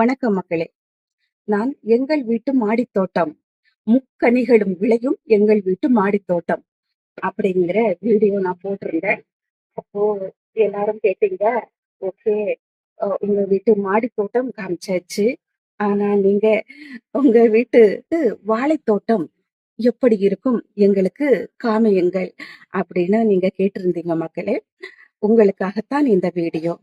வணக்கம் மக்களே. நான் எங்கள் வீட்டு மாடித் தோட்டம் முக்கனிகளும் விளையும் எங்கள் வீட்டு மாடித் தோட்டம் அப்படிங்கிற வீடியோ நான் போட்டிருந்தேன். அப்போ எல்லாரும் கேட்டீங்க ஓகே உங்க வீட்டு மாடித் தோட்டம் காமிச்சாச்சு. ஆனா நீங்க உங்க வீட்டு வாழைத்தோட்டம் எப்படி இருக்கும்? எங்களுக்கு காமியுங்கள். அப்படின்னு நீங்க கேட்டிருந்தீங்க மக்களே. உங்களுக்காகத்தான் இந்த வீடியோ.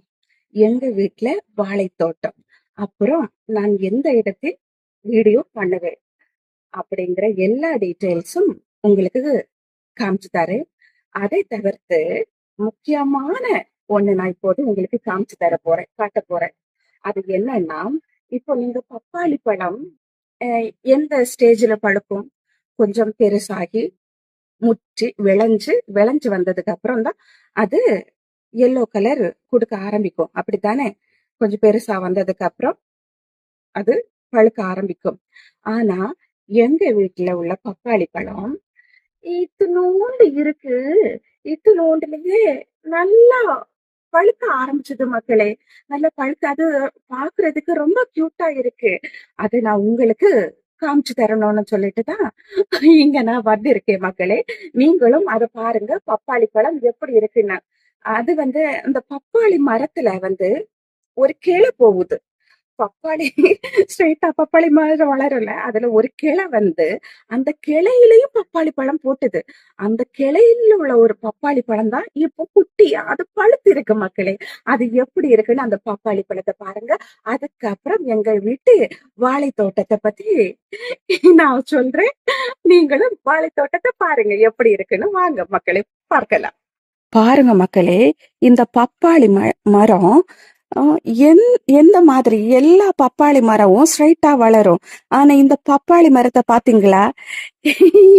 எங்க வீட்டுல வாழைத்தோட்டம். அப்புறம் நான் எந்த இடத்தில் வீடியோ பண்ணுவேன்? அப்படிங்கிற எல்லா டீட்டெயில்ஸும் உங்களுக்கு காமிச்சு தரேன். அதை தவிர்த்து முக்கியமான ஒண்ணு நான் இப்போது உங்களுக்கு காமிச்சு தர போறேன் காட்ட போறேன். அது என்னன்னா இப்போ நீங்க பப்பாளி பழம் எந்த ஸ்டேஜ்ல பழுக்கும்? கொஞ்சம் பெருசாகி முற்றி விளைஞ்சு விளைஞ்சு வந்ததுக்கு அப்புறம் தான் அது எல்லோ கலர் கொடுக்க ஆரம்பிக்கும். அப்படித்தானே? கொஞ்சம் பெருசா வந்ததுக்கு அப்புறம் அது பழுக்க ஆரம்பிக்கும். ஆனா எங்க வீட்டுல உள்ள பப்பாளி பழம் இத்தினோண்டு இருக்கு. இத்தினோண்டுலயே நல்லா பழுக்க ஆரம்பிச்சது மக்களே. நல்லா பழுக்க அது பாக்குறதுக்கு ரொம்ப கியூட்டா இருக்கு. அதை நான் உங்களுக்கு காமிச்சு தரணும்னு சொல்லிட்டு தான் இங்க நான் வந்திருக்கேன் மக்களே. நீங்களும் அதை பாருங்க பப்பாளி பழம் எப்படி இருக்குன்னு. அது வந்து அந்த பப்பாளி மரத்துல வந்து ஒரு கிளை போகுது. பப்பாளி ஸ்ட்ரைட்டா பப்பாளி மாதிரி வளரும்ல. அதுல ஒரு கிளை வந்து அந்த கிளையிலையும் பப்பாளி பழம் போட்டுது. அந்த கிளையில உள்ள ஒரு பப்பாளி பழம் தான் இப்போ குட்டியா அது பழுத்து இருக்கு மக்களே. அது எப்படி இருக்குன்னு அந்த பப்பாளி பழத்தை பாருங்க. அதுக்கப்புறம் எங்க வீட்டு வாழை தோட்டத்தை பத்தி நான் சொல்றேன். நீங்களும் வாழை தோட்டத்தை பாருங்க. எப்படி இருக்குன்னு வாங்க மக்களே. பார்க்கலாம். பாருங்க மக்களே இந்த பப்பாளி ம- மரம் எந்- எந்த மாதிரி? எல்லா பப்பாளி மரமும் ஸ்ட்ரைட்டா வளரும். ஆனா இந்த பப்பாளி மரத்தை பாத்தீங்களா?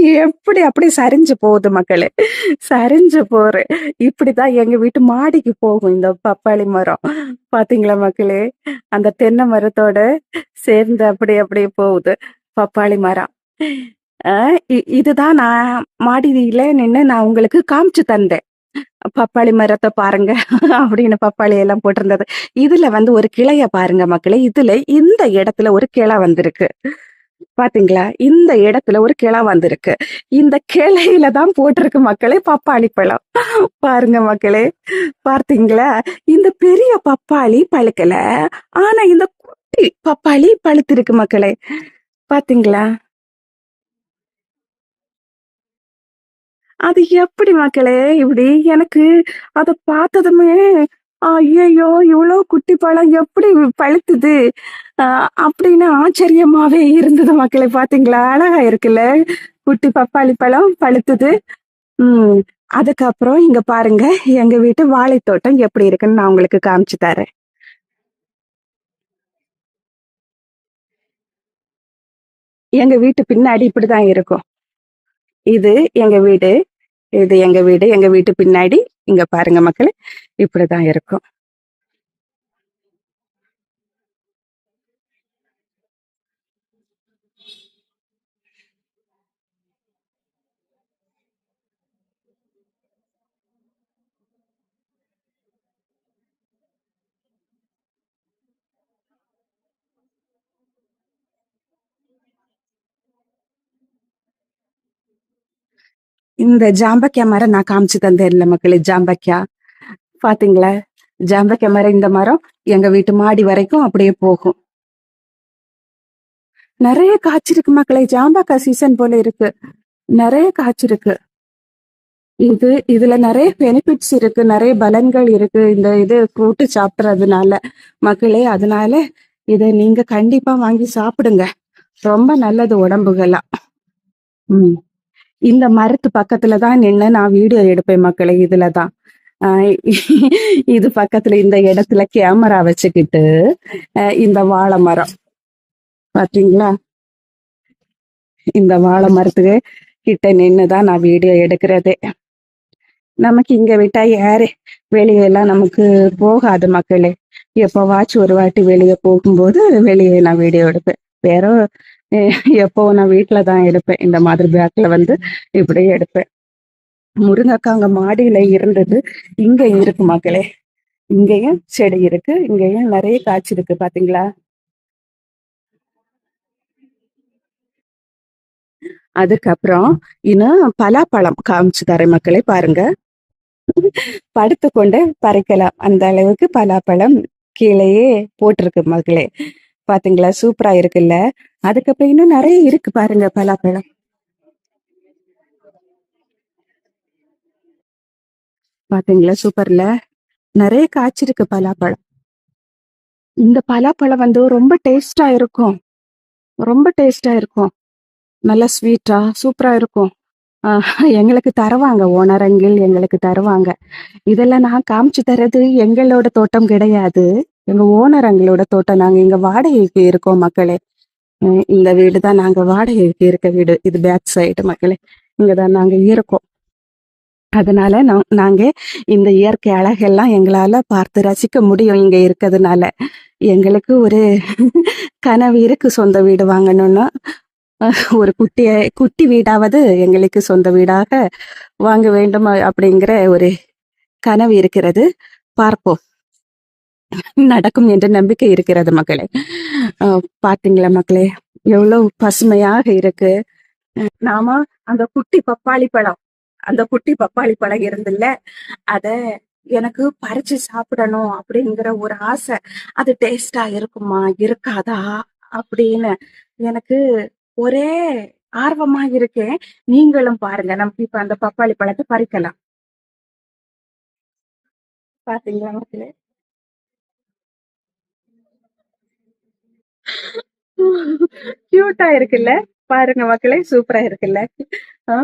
எப்படி அப்படி சரிஞ்சு போகுது மக்களே. சரிஞ்சு போற இப்படிதான் எங்க வீட்டு மாடிக்கு போகும் இந்த பப்பாளி மரம். பாத்தீங்களா மக்களே? அந்த தென்னை மரத்தோட சேர்ந்து அப்படி அப்படியே போகுது பப்பாளி மரம். இ- இதுதான் நான் மாடியில நின்னு நான் உங்களுக்கு காமிச்சு தந்தேன். பப்பாளி மரத்தை பாருங்க அப்படின்னு பப்பாளி எல்லாம் போட்டிருந்தது. இதுல வந்து ஒரு கிளைய பாருங்க மக்களே இதுல இந்த இடத்துல ஒரு கிளை வந்திருக்கு. பாத்தீங்களா? இந்த இடத்துல ஒரு கிளை வந்திருக்கு. இந்த கிளையில தான் போட்டிருக்கு மக்களே பப்பாளி பழம். பாருங்க மக்களே பார்த்தீங்களா இந்த பெரிய பப்பாளி பழுக்கல ஆனா இந்த குட்டி பப்பாளி பழுத்திருக்கு மக்களே. பாத்தீங்களா? அது எப்படி மக்களே இப்படி எனக்கு அத பார்த்ததுமே ஐயோ இவ்வளோ குட்டி பழம் எப்படி பழுத்துது? ஆஹ் அப்படின்னு ஆச்சரியமாவே இருந்தது மக்களே பாத்தீங்களா? அழகா இருக்குல்ல? குட்டி பப்பாளி பழம் பழுத்துது. உம் அதுக்கப்புறம் இங்க பாருங்க எங்க வீட்டு வாழைத்தோட்டம் எப்படி இருக்குன்னு நான் உங்களுக்கு காமிச்சு தரேன். எங்க வீட்டு பின்னாடி இப்படிதான் இருக்கும். இது எங்க வீடு. இது எங்க வீடு எங்க வீட்டு பின்னாடி. இங்க பாருங்க மக்களே இப்படிதான் இருக்கும். இந்த ஜாம்பக்கியா மரம் நான் காமிச்சு தந்தேன் இல்ல மக்களே ஜாம்பக்கியா. பாத்தீங்களா? ஜாம்பக்கியா மரம் இந்த மரம் எங்க வீட்டு மாடி வரைக்கும் அப்படியே போகும். நிறைய காய்ச்சிருக்கு மக்களே ஜாம்பக்காய் சீசன் போல இருக்கு. நிறைய காய்ச்சிருக்கு இது இதுல நிறைய பெனிஃபிட்ஸ் இருக்கு நிறைய பலன்கள் இருக்கு. இந்த இது ஃப்ரூட்டு சாப்பிடுறதுனால மக்களே அதனால இதை நீங்க கண்டிப்பா வாங்கி சாப்பிடுங்க. ரொம்ப நல்லது உடம்புகள்லாம். ம். இந்த மரத்து பக்கத்துல தான் நின்று நான் வீடியோ எடுப்பேன் மக்களை இதுல தான். ஆஹ் இது பக்கத்துல இந்த இடத்துல கேமரா வச்சுக்கிட்டு இந்த வாழை மரம். பாத்தீங்களா? இந்த வாழை மரத்துக்கு கிட்ட நின்று தான் நான் வீடியோ எடுக்கிறதே. நமக்கு இங்க விட்டா யாரு? வெளியெல்லாம் நமக்கு போகாது மக்களே. எப்போவாச்சும் ஒரு வாட்டி வெளியே போகும்போது வெளியே நான் வீடியோ எடுப்பேன். வேற எப்போ நான் வீட்டில தான் எடுப்பேன் இந்த மாதிரி பேக்ல வந்து இப்படி எடுப்பேன். முருங்கைக்காய் அங்க மாடியில இருந்தது. இங்க இருக்கு மக்களே. இங்கேயும் செடி இருக்கு. இங்கேயும் நிறைய காய்ச்சி இருக்கு. பாத்தீங்களா? அதுக்கப்புறம் இன்னும் பலாப்பழம் காமிச்சு தரேன் மக்களை பாருங்க. படுத்துக்கொண்டு பறிக்கலாம். அந்த அளவுக்கு பலாப்பழம் கீழேயே போட்டிருக்கு மகளே பாத்தீங்களா? சூப்பரா இருக்குல்ல? அதுக்கப்புறம் இன்னும் நிறைய இருக்கு பாருங்க பலாப்பழம். பாத்தீங்களா? சூப்பர்ல. நிறைய காய்ச்சிருக்கு பலாப்பழம். இந்த பலாப்பழம் வந்து ரொம்ப டேஸ்டா இருக்கும். ரொம்ப டேஸ்டா இருக்கும். நல்லா ஸ்வீட்டா சூப்பரா இருக்கும். ஆஹ் எங்களுக்கு தருவாங்க ஓனரங்கில் எங்களுக்கு தருவாங்க. இதெல்லாம் நான் காமிச்சு தர்றது எங்களோட தோட்டம் கிடையாது. எங்க ஓனர் எங்களோட தோட்டம். நாங்க இங்க வாடகைக்கு இருக்கோம் மக்களே. இந்த வீடு தான் நாங்க வாடகைக்கு இருக்க வீடு. இது பேக் சைடு மக்களே. இங்கதான் நாங்க இருக்கோம். அதனால நாங்க இந்த இயற்கை அழகெல்லாம் எங்களால பார்த்து ரசிக்க முடியும் இங்க இருக்கிறதுனால. எங்களுக்கு ஒரு கனவு இருக்கு சொந்த வீடு வாங்கணும்னா. ஒரு குட்டிய குட்டி வீடாவது எங்களுக்கு சொந்த வீடாக வாங்க வேண்டும் அப்படிங்கிற ஒரு கனவு இருக்கிறது. பார்ப்போம். நடக்கும் என்ற நம்பிக்கை இருக்கிறது மக்களே. பாத்தீங்களா மக்களே? எவ்வளவு பசுமையாக இருக்கு. நாம அந்த குட்டி பப்பாளி பழம் அந்த குட்டி பப்பாளி பழம் இருந்துல்ல அத எனக்கு பறிச்சு சாப்பிடணும் அப்படிங்கிற ஒரு ஆசை. அது டேஸ்டா இருக்குமா? இருக்காதா? அப்படின்னு எனக்கு ஒரே ஆர்வமா இருக்கேன். நீங்களும் பாருங்க. நம்ம இப்ப அந்த பப்பாளி பழத்தை பறிக்கலாம். பாத்தீங்களா மக்களே? கியூட்டா இருக்குல்ல? பாருங்க மக்களே சூப்பரா இருக்குல்ல? ஆ?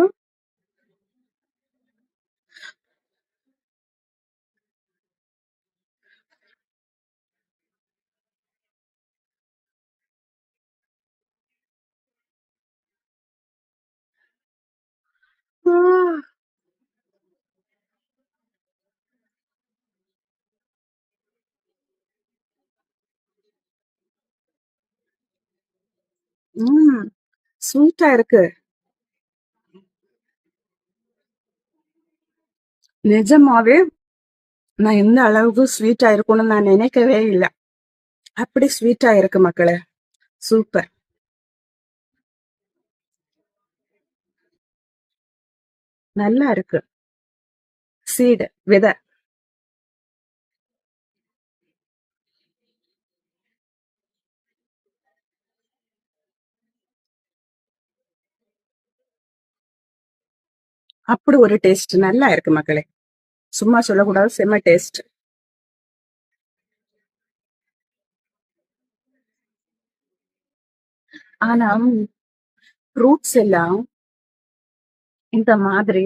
ஆ. ம் ஸ்வீட்டா இருக்கு. நிஜமாவே நான் எந்த அளவுக்கு ஸ்வீட்டா இருக்கும்னு நான் நினைக்கவே இல்லை. அப்படி ஸ்வீட்டா இருக்கு மக்களே. சூப்பர். நல்லா இருக்கு. சீடு விதை. அப்படி ஒரு டேஸ்ட் நல்லா இருக்கு மக்களே. சும்மா சொல்லக்கூடாது செம்ம டேஸ்ட் ஆனா ஃப்ரூட்ஸ் எல்லாம் இந்த மாதிரி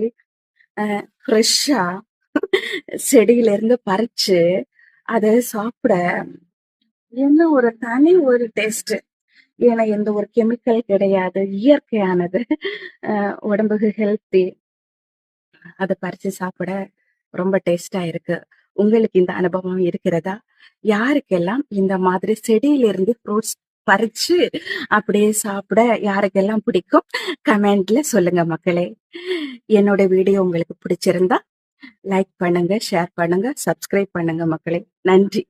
ஃப்ரெஷ்ஷா செடியில இருந்து பறிச்சு அதை சாப்பிட என்ன ஒரு தனி ஒரு டேஸ்ட் ஏன்னா எந்த ஒரு கெமிக்கல் கிடையாது இயற்கையானது. உடம்புக்கு ஹெல்த்தி அதை பறிச்சு சாப்பிட ரொம்ப டேஸ்டா இருக்கு. உங்களுக்கு இந்த அனுபவம் இருக்கிறதா? யாருக்கெல்லாம் இந்த மாதிரி செடியிலிருந்து ஃப்ரூட்ஸ் பறிச்சு அப்படியே சாப்பிட யாருக்கெல்லாம் பிடிக்கும்? கமெண்ட்ல சொல்லுங்க மக்களே. என்னோட வீடியோ உங்களுக்கு பிடிச்சிருந்தா லைக் பண்ணுங்க ஷேர் பண்ணுங்க சப்ஸ்கிரைப் பண்ணுங்க மக்களே. நன்றி.